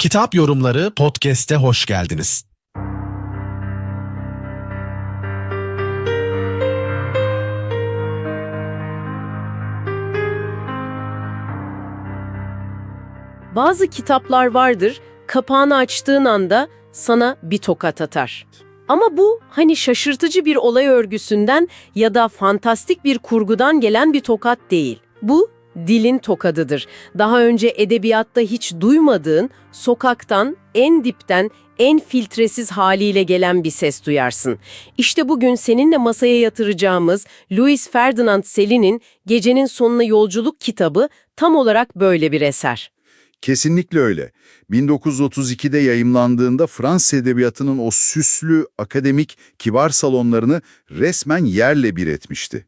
Kitap Yorumları Podcast'e hoş geldiniz. Bazı kitaplar vardır, kapağını açtığın anda sana bir tokat atar. Ama bu hani şaşırtıcı bir olay örgüsünden ya da fantastik bir kurgudan gelen bir tokat değil. Bu dilin tokadıdır. Daha önce edebiyatta hiç duymadığın, sokaktan, en dipten, en filtresiz haliyle gelen bir ses duyarsın. İşte bugün seninle masaya yatıracağımız Louis Ferdinand Celine'in Gecenin Sonuna Yolculuk kitabı tam olarak böyle bir eser. Kesinlikle öyle. 1932'de yayımlandığında Fransız edebiyatının o süslü, akademik, kibar salonlarını resmen yerle bir etmişti.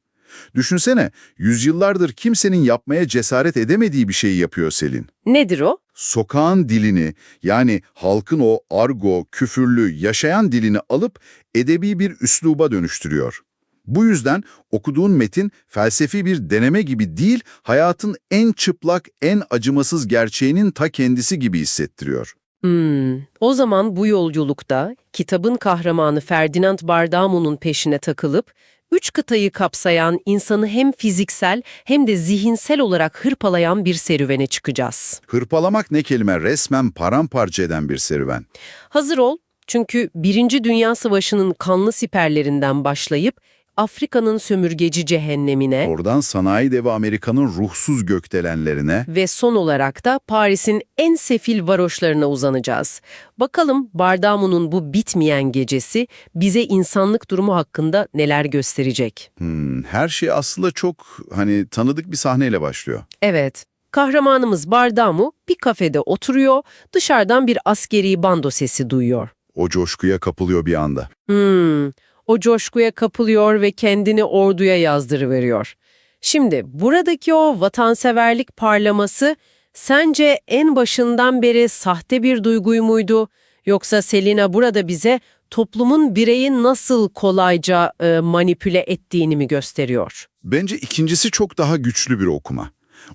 Düşünsene, yüzyıllardır kimsenin yapmaya cesaret edemediği bir şeyi yapıyor Selin. Nedir o? Sokağın dilini, yani halkın o argo, küfürlü, yaşayan dilini alıp edebi bir üsluba dönüştürüyor. Bu yüzden okuduğun metin felsefi bir deneme gibi değil, hayatın en çıplak, en acımasız gerçeğinin ta kendisi gibi hissettiriyor. Hmm, o zaman bu yolculukta kitabın kahramanı Ferdinand Bardamu'nun peşine takılıp, üç kıtayı kapsayan insanı hem fiziksel hem de zihinsel olarak hırpalayan bir serüvene çıkacağız. Hırpalamak ne kelime resmen paramparça eden bir serüven. Hazır ol, çünkü Birinci Dünya Savaşı'nın kanlı siperlerinden başlayıp Afrika'nın sömürgeci cehennemine Oradan sanayi devi Amerika'nın ruhsuz gökdelenlerine, ve son olarak da Paris'in en sefil varoşlarına uzanacağız. Bakalım Bardamu'nun bu bitmeyen gecesi bize insanlık durumu hakkında neler gösterecek. hmm, her şey aslında çok hani tanıdık bir sahneyle başlıyor. Evet, kahramanımız Bardamu bir kafede oturuyor, dışarıdan bir askeri bando sesi duyuyor. O coşkuya kapılıyor bir anda. Hmm, o coşkuya kapılıyor ve kendini orduya yazdırıveriyor. Şimdi buradaki o vatanseverlik parlaması sence en başından beri sahte bir duyguyu muydu? Yoksa Selina burada bize toplumun bireyi nasıl kolayca e, manipüle ettiğini mi gösteriyor? Bence ikincisi çok daha güçlü bir okuma.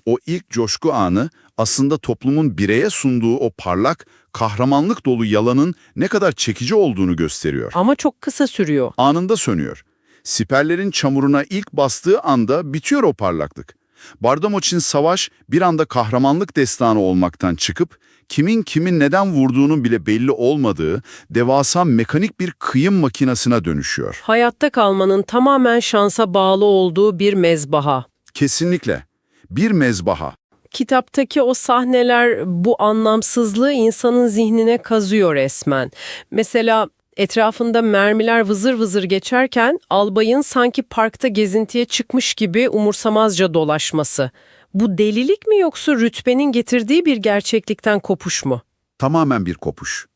O ilk coşku anı aslında toplumun bireye sunduğu o parlak, kahramanlık dolu yalanın ne kadar çekici olduğunu gösteriyor. Ama çok kısa sürüyor. Anında sönüyor. Siperlerin çamuruna ilk bastığı anda bitiyor o parlaklık. Bardamoç'in savaş bir anda kahramanlık destanı olmaktan çıkıp kimin kimin neden vurduğunun bile belli olmadığı devasa mekanik bir kıyım makinesine dönüşüyor. Hayatta kalmanın tamamen şansa bağlı olduğu bir mezbaha. Kesinlikle. Bir mezbaha. Kitaptaki o sahneler bu anlamsızlığı insanın zihnine kazıyor resmen. Mesela etrafında mermiler vızır vızır geçerken albayın sanki parkta gezintiye çıkmış gibi umursamazca dolaşması. Bu delilik mi yoksa rütbenin getirdiği bir gerçeklikten kopuş mu? Tamamen bir kopuş.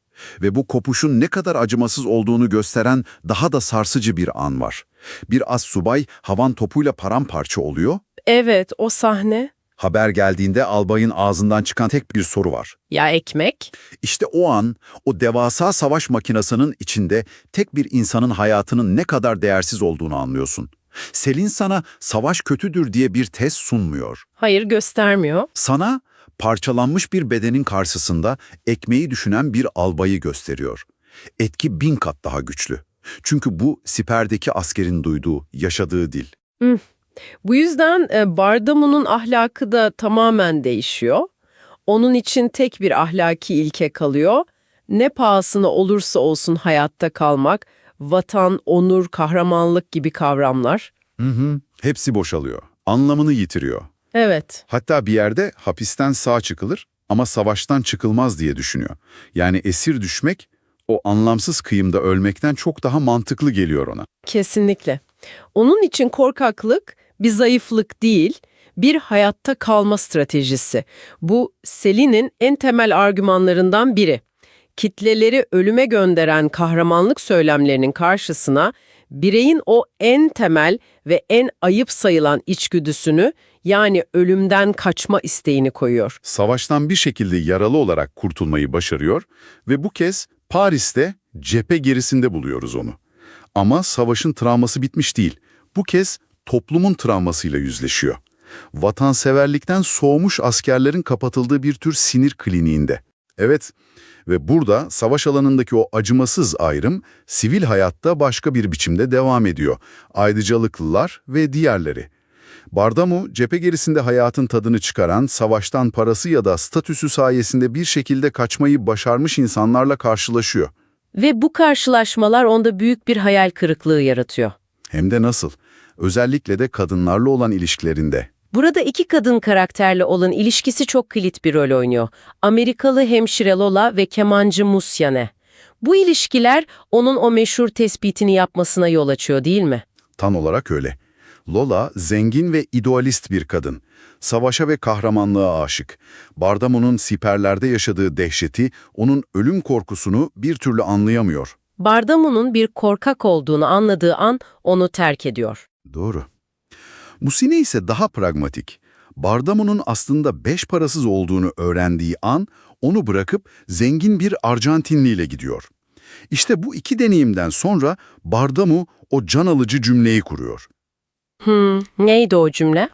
Ve bu kopuşun ne kadar acımasız olduğunu gösteren daha da sarsıcı bir an var. Bir az subay havan topuyla paramparça oluyor. Evet, o sahne. Haber geldiğinde albayın ağzından çıkan tek bir soru var. Ya ekmek? İşte o an o devasa savaş makinasının içinde tek bir insanın hayatının ne kadar değersiz olduğunu anlıyorsun. Selin sana savaş kötüdür diye bir test sunmuyor. Hayır göstermiyor. Sana parçalanmış bir bedenin karşısında ekmeği düşünen bir albayı gösteriyor. Etki bin kat daha güçlü. Çünkü bu siperdeki askerin duyduğu, yaşadığı dil. Bu yüzden e, Bardamu'nun ahlakı da tamamen değişiyor. Onun için tek bir ahlaki ilke kalıyor. Ne pahasına olursa olsun hayatta kalmak, vatan, onur, kahramanlık gibi kavramlar. Hı hı. Hepsi boşalıyor. Anlamını yitiriyor. Evet, Hatta bir yerde hapisten sağ çıkılır ama savaştan çıkılmaz diye düşünüyor. Yani esir düşmek o anlamsız kıyımda ölmekten çok daha mantıklı geliyor ona. kesinlikle. Onun için korkaklık bir zayıflık değil, bir hayatta kalma stratejisi. Bu Selin'in en temel argümanlarından biri. Kitleleri ölüme gönderen kahramanlık söylemlerinin karşısına bireyin o en temel ve en ayıp sayılan içgüdüsünü yani ölümden kaçma isteğini koyuyor. Savaştan bir şekilde yaralı olarak kurtulmayı başarıyor ve bu kez Paris'te cephe gerisinde buluyoruz onu. Ama savaşın travması bitmiş değil. Bu kez toplumun travmasıyla yüzleşiyor. Vatanseverlikten soğumuş askerlerin kapatıldığı bir tür sinir kliniğinde. Evet ve burada savaş alanındaki o acımasız ayrım sivil hayatta başka bir biçimde devam ediyor. Ayrıcalıklılar ve diğerleri. Bardamu cephe gerisinde hayatın tadını çıkaran, savaştan parası ya da statüsü sayesinde bir şekilde kaçmayı başarmış insanlarla karşılaşıyor. Ve bu karşılaşmalar onda büyük bir hayal kırıklığı yaratıyor. Hem de nasıl? Özellikle de kadınlarla olan ilişkilerinde. Burada iki kadın karakterle olan ilişkisi çok kilit bir rol oynuyor. Amerikalı hemşire Lola ve kemancı Musyane. Bu ilişkiler onun o meşhur tespitini yapmasına yol açıyor değil mi? Tam olarak öyle. Lola zengin ve idealist bir kadın. Savaşa ve kahramanlığa aşık. Bardamo'nun siperlerde yaşadığı dehşeti, onun ölüm korkusunu bir türlü anlayamıyor. Bardamu'nun bir korkak olduğunu anladığı an onu terk ediyor. Doğru. Musine ise daha pragmatik. Bardamo'nun aslında beş parasız olduğunu öğrendiği an onu bırakıp zengin bir Arjantinliyle gidiyor. İşte bu iki deneyimden sonra Bardamu o can alıcı cümleyi kuruyor. Hmm, neydi o cümle?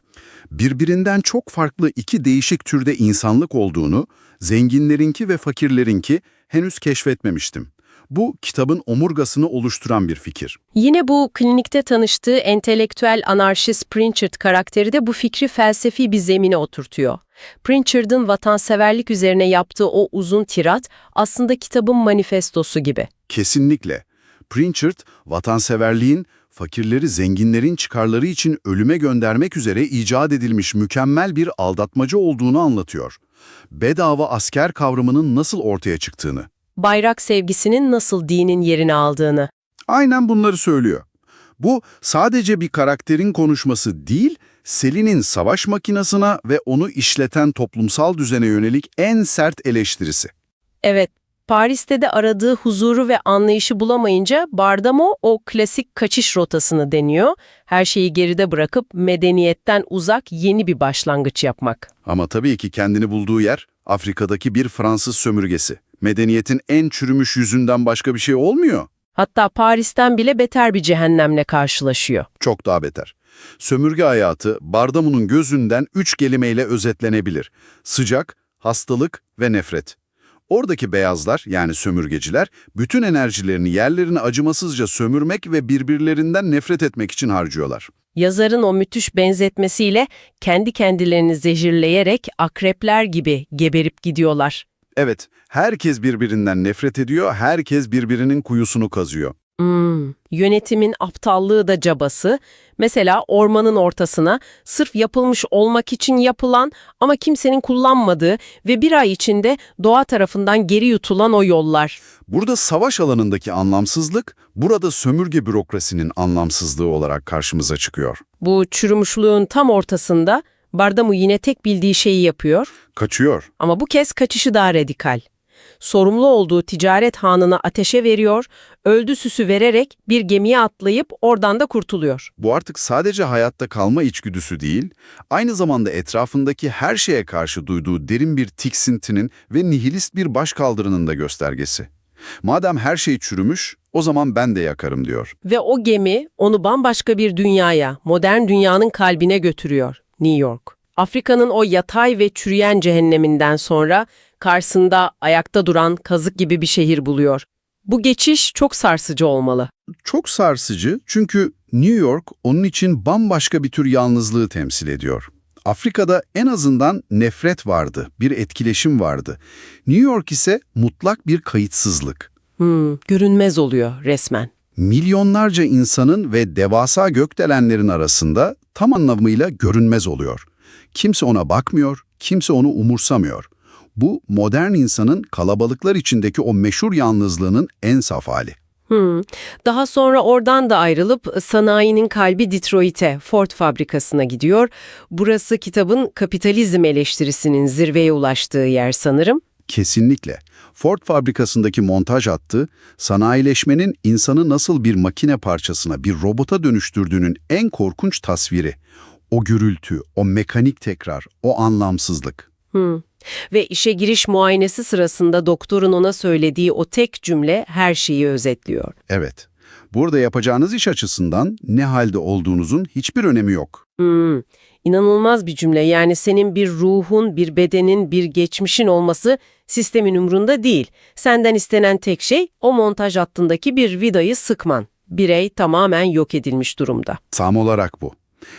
birbirinden çok farklı iki değişik türde insanlık olduğunu, zenginlerinki ve fakirlerinki henüz keşfetmemiştim. Bu kitabın omurgasını oluşturan bir fikir. Yine bu klinikte tanıştığı entelektüel anarşist Pritchard karakteri de bu fikri felsefi bir zemine oturtuyor. Pritchard'ın vatanseverlik üzerine yaptığı o uzun tirat aslında kitabın manifestosu gibi. Kesinlikle. Pritchard, vatanseverliğin fakirleri zenginlerin çıkarları için ölüme göndermek üzere icat edilmiş mükemmel bir aldatmaca olduğunu anlatıyor. Bedava asker kavramının nasıl ortaya çıktığını. Bayrak sevgisinin nasıl dinin yerini aldığını. Aynen bunları söylüyor. Bu sadece bir karakterin konuşması değil, Selin'in savaş makinasına ve onu işleten toplumsal düzene yönelik en sert eleştirisi. Evet, Paris'te de aradığı huzuru ve anlayışı bulamayınca Bardamo o klasik kaçış rotasını deniyor. Her şeyi geride bırakıp medeniyetten uzak yeni bir başlangıç yapmak. Ama tabii ki kendini bulduğu yer Afrika'daki bir Fransız sömürgesi. Medeniyetin en çürümüş yüzünden başka bir şey olmuyor. Hatta Paris'ten bile beter bir cehennemle karşılaşıyor. Çok daha beter. Sömürge hayatı Bardamu'nun gözünden üç kelimeyle özetlenebilir. Sıcak, hastalık ve nefret. Oradaki beyazlar yani sömürgeciler bütün enerjilerini yerlerini acımasızca sömürmek ve birbirlerinden nefret etmek için harcıyorlar. Yazarın o müthiş benzetmesiyle kendi kendilerini zehirleyerek akrepler gibi geberip gidiyorlar. Evet, herkes birbirinden nefret ediyor, herkes birbirinin kuyusunu kazıyor. Hmm, yönetimin aptallığı da cabası. Mesela ormanın ortasına sırf yapılmış olmak için yapılan ama kimsenin kullanmadığı ve bir ay içinde doğa tarafından geri yutulan o yollar. Burada savaş alanındaki anlamsızlık, burada sömürge bürokrasinin anlamsızlığı olarak karşımıza çıkıyor. Bu çürümüşlüğün tam ortasında Bardamu yine tek bildiği şeyi yapıyor Kaçıyor. ama bu kez kaçışı daha radikal. Sorumlu olduğu ticaret hanına ateşe veriyor, öldü süsü vererek bir gemiye atlayıp oradan da kurtuluyor. Bu artık sadece hayatta kalma içgüdüsü değil, aynı zamanda etrafındaki her şeye karşı duyduğu derin bir tiksintinin ve nihilist bir başkaldırının da göstergesi. Madem her şey çürümüş, o zaman ben de yakarım diyor. Ve o gemi onu bambaşka bir dünyaya, modern dünyanın kalbine götürüyor, New York. Afrika'nın o yatay ve çürüyen cehenneminden sonra karşısında ayakta duran kazık gibi bir şehir buluyor. Bu geçiş çok sarsıcı olmalı. Çok sarsıcı çünkü New York onun için bambaşka bir tür yalnızlığı temsil ediyor. Afrika'da en azından nefret vardı, bir etkileşim vardı. New York ise mutlak bir kayıtsızlık. Hmm, görünmez oluyor resmen. Milyonlarca insanın ve devasa gökdelenlerin arasında tam anlamıyla görünmez oluyor. Kimse ona bakmıyor, kimse onu umursamıyor. Bu modern insanın kalabalıklar içindeki o meşhur yalnızlığının en saf hali. Hmm. Daha sonra oradan da ayrılıp sanayinin kalbi Detroit'e, Ford fabrikasına gidiyor. Burası kitabın kapitalizm eleştirisinin zirveye ulaştığı yer sanırım. Kesinlikle. Ford fabrikasındaki montaj hattı, sanayileşmenin insanı nasıl bir makine parçasına, bir robota dönüştürdüğünün en korkunç tasviri. O gürültü, o mekanik tekrar, o anlamsızlık. Hmm. Ve işe giriş muayenesi sırasında doktorun ona söylediği o tek cümle her şeyi özetliyor. Evet. Burada yapacağınız iş açısından ne halde olduğunuzun hiçbir önemi yok. Hmm, inanılmaz bir cümle. Yani senin bir ruhun, bir bedenin, bir geçmişin olması sistemin umrunda değil. Senden istenen tek şey o montaj hattındaki bir vidayı sıkman. Birey tamamen yok edilmiş durumda. Tam olarak bu.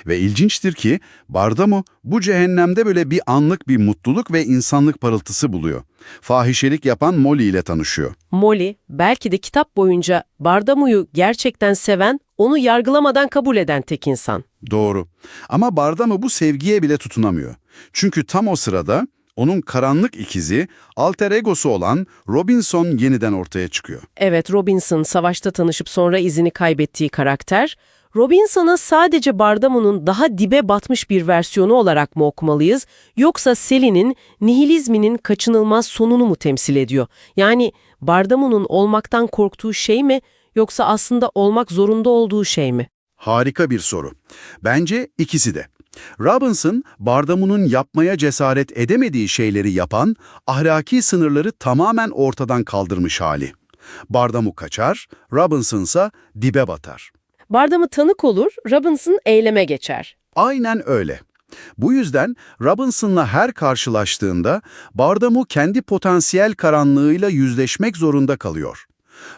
Ve ilginçtir ki Bardamo bu cehennemde böyle bir anlık bir mutluluk ve insanlık parıltısı buluyor. Fahişelik yapan Molly ile tanışıyor. Molly, belki de kitap boyunca Bardamu'yu gerçekten seven, onu yargılamadan kabul eden tek insan. Doğru. Ama Bardamo bu sevgiye bile tutunamıyor. Çünkü tam o sırada onun karanlık ikizi, alter egosu olan Robinson yeniden ortaya çıkıyor. Evet, Robinson savaşta tanışıp sonra izini kaybettiği karakter, Robinson'a sadece Bardamu'nun daha dibe batmış bir versiyonu olarak mı okumalıyız, yoksa Sally'nin nihilizminin kaçınılmaz sonunu mu temsil ediyor? Yani Bardamu'nun olmaktan korktuğu şey mi, yoksa aslında olmak zorunda olduğu şey mi? Harika bir soru. Bence ikisi de. Robinson, Bardamu'nun yapmaya cesaret edemediği şeyleri yapan, ahlaki sınırları tamamen ortadan kaldırmış hali. Bardamu kaçar, Robinson ise dibe batar. Bardamu tanık olur, Robinson eyleme geçer. Aynen öyle. Bu yüzden Robinson'la her karşılaştığında Bardamu kendi potansiyel karanlığıyla yüzleşmek zorunda kalıyor.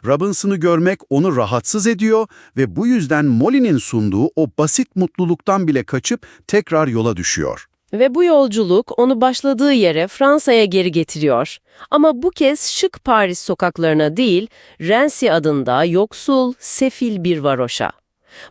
Robinson'ı görmek onu rahatsız ediyor ve bu yüzden Molly'nin sunduğu o basit mutluluktan bile kaçıp tekrar yola düşüyor. Ve bu yolculuk onu başladığı yere Fransa'ya geri getiriyor. Ama bu kez şık Paris sokaklarına değil, Rensi adında yoksul, sefil bir varoşa.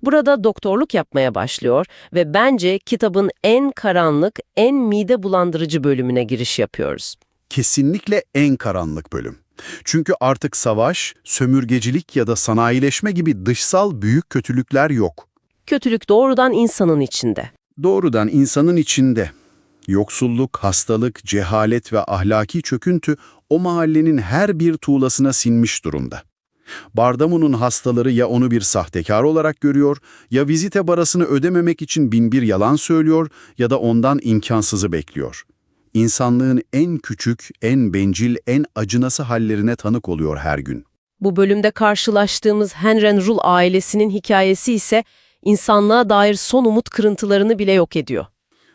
Burada doktorluk yapmaya başlıyor ve bence kitabın en karanlık, en mide bulandırıcı bölümüne giriş yapıyoruz. Kesinlikle en karanlık bölüm. Çünkü artık savaş, sömürgecilik ya da sanayileşme gibi dışsal büyük kötülükler yok. Kötülük doğrudan insanın içinde. Doğrudan insanın içinde. Yoksulluk, hastalık, cehalet ve ahlaki çöküntü o mahallenin her bir tuğlasına sinmiş durumda. Bardamu'nun hastaları ya onu bir sahtekar olarak görüyor, ya vizite parasını ödememek için binbir yalan söylüyor ya da ondan imkansızı bekliyor. İnsanlığın en küçük, en bencil, en acınası hallerine tanık oluyor her gün. Bu bölümde karşılaştığımız Henry Rule ailesinin hikayesi ise insanlığa dair son umut kırıntılarını bile yok ediyor.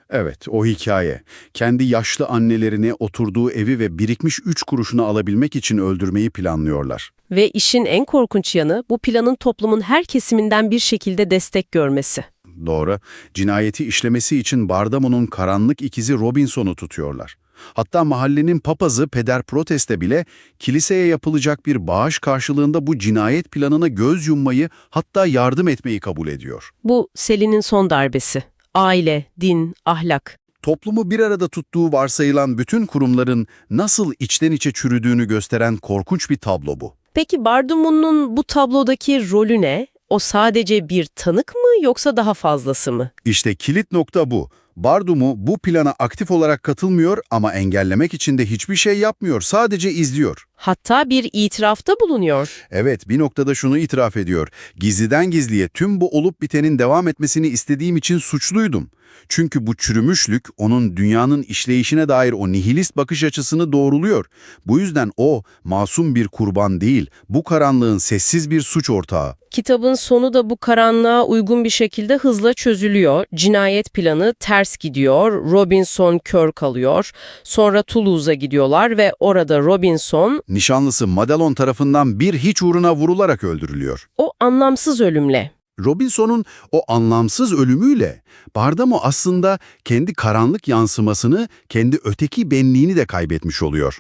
Evet, o hikaye. Kendi yaşlı annelerini oturduğu evi ve birikmiş üç kuruşunu alabilmek için öldürmeyi planlıyorlar. Ve işin en korkunç yanı bu planın toplumun her kesiminden bir şekilde destek görmesi. Doğru, cinayeti işlemesi için Bardamo'nun karanlık ikizi Robinson'u tutuyorlar. Hatta mahallenin papazı Peder Proteste bile kiliseye yapılacak bir bağış karşılığında bu cinayet planına göz yummayı hatta yardım etmeyi kabul ediyor. Bu Selin'in son darbesi. Aile, din, ahlak. Toplumu bir arada tuttuğu varsayılan bütün kurumların nasıl içten içe çürüdüğünü gösteren korkunç bir tablo bu. Peki Bardumu'nun bu tablodaki rolü ne? O sadece bir tanık mı yoksa daha fazlası mı? İşte kilit nokta bu. Bardumu bu plana aktif olarak katılmıyor ama engellemek için de hiçbir şey yapmıyor, sadece izliyor. Hatta bir itirafta bulunuyor. Evet, bir noktada şunu itiraf ediyor. Gizliden gizliye tüm bu olup bitenin devam etmesini istediğim için suçluydum. Çünkü bu çürümüşlük onun dünyanın işleyişine dair o nihilist bakış açısını doğruluyor. Bu yüzden o masum bir kurban değil, bu karanlığın sessiz bir suç ortağı. Kitabın sonu da bu karanlığa uygun bir şekilde hızla çözülüyor. Cinayet planı ters gidiyor. Robinson kör kalıyor. Sonra Toulouse'a gidiyorlar ve orada Robinson Nişanlısı Madelon tarafından bir hiç uğruna vurularak öldürülüyor. o anlamsız ölümle Robinson'un o anlamsız ölümüyle Bardamo aslında kendi karanlık yansımasını, kendi öteki benliğini de kaybetmiş oluyor.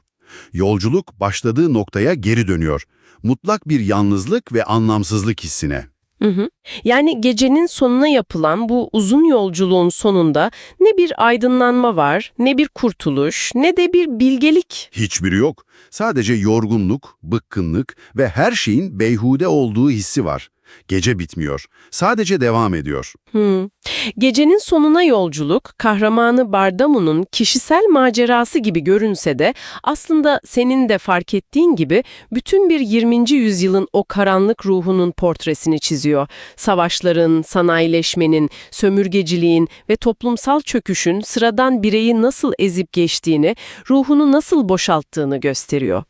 Yolculuk başladığı noktaya geri dönüyor. Mutlak bir yalnızlık ve anlamsızlık hissine. Hı hı. Yani gecenin sonuna yapılan bu uzun yolculuğun sonunda ne bir aydınlanma var, ne bir kurtuluş, ne de bir bilgelik. Hiçbiri yok. Sadece yorgunluk, bıkkınlık ve her şeyin beyhude olduğu hissi var. Gece bitmiyor. Sadece devam ediyor. Hmm. Gecenin sonuna yolculuk, kahramanı Bardamu'nun kişisel macerası gibi görünse de aslında senin de fark ettiğin gibi bütün bir 20. yüzyılın o karanlık ruhunun portresini çiziyor. Savaşların, sanayileşmenin, sömürgeciliğin ve toplumsal çöküşün sıradan bireyi nasıl ezip geçtiğini, ruhunu nasıl boşalttığını gösteriyor.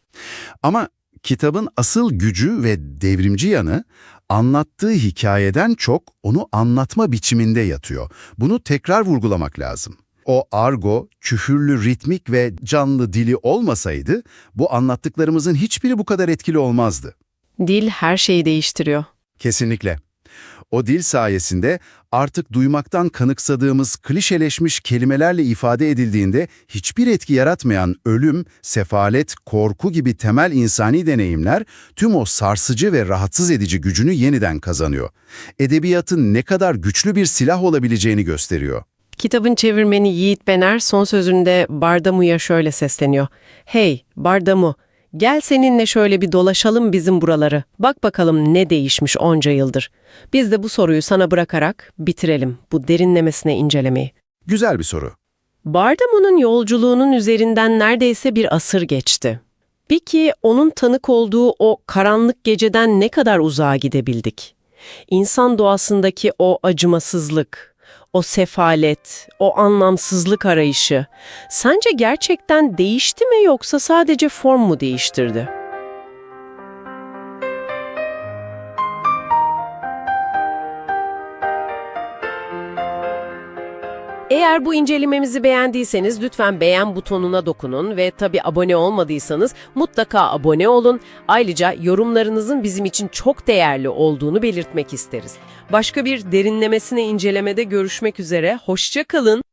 Ama kitabın asıl gücü ve devrimci yanı anlattığı hikayeden çok onu anlatma biçiminde yatıyor. Bunu tekrar vurgulamak lazım. O argo, küfürlü, ritmik ve canlı dili olmasaydı bu anlattıklarımızın hiçbiri bu kadar etkili olmazdı. Dil her şeyi değiştiriyor. Kesinlikle. O dil sayesinde artık duymaktan kanıksadığımız klişeleşmiş kelimelerle ifade edildiğinde hiçbir etki yaratmayan ölüm, sefalet, korku gibi temel insani deneyimler tüm o sarsıcı ve rahatsız edici gücünü yeniden kazanıyor. Edebiyatın ne kadar güçlü bir silah olabileceğini gösteriyor. Kitabın çevirmeni Yiğit Bener son sözünde Bardamu'ya şöyle sesleniyor. Hey Bardamu, gel seninle şöyle bir dolaşalım bizim buraları. Bak bakalım ne değişmiş onca yıldır. Biz de bu soruyu sana bırakarak bitirelim bu derinlemesine incelemeyi. Güzel bir soru. Bardamu'nun yolculuğunun üzerinden neredeyse bir asır geçti. Peki onun tanık olduğu o karanlık geceden ne kadar uzağa gidebildik? İnsan doğasındaki o acımasızlık, o sefalet, o anlamsızlık arayışı sence gerçekten değişti mi yoksa sadece form mu değiştirdi? Eğer bu incelememizi beğendiyseniz lütfen beğen butonuna dokunun ve tabi abone olmadıysanız mutlaka abone olun. Ayrıca yorumlarınızın bizim için çok değerli olduğunu belirtmek isteriz. Başka bir derinlemesine incelemede görüşmek üzere, hoşça kalın.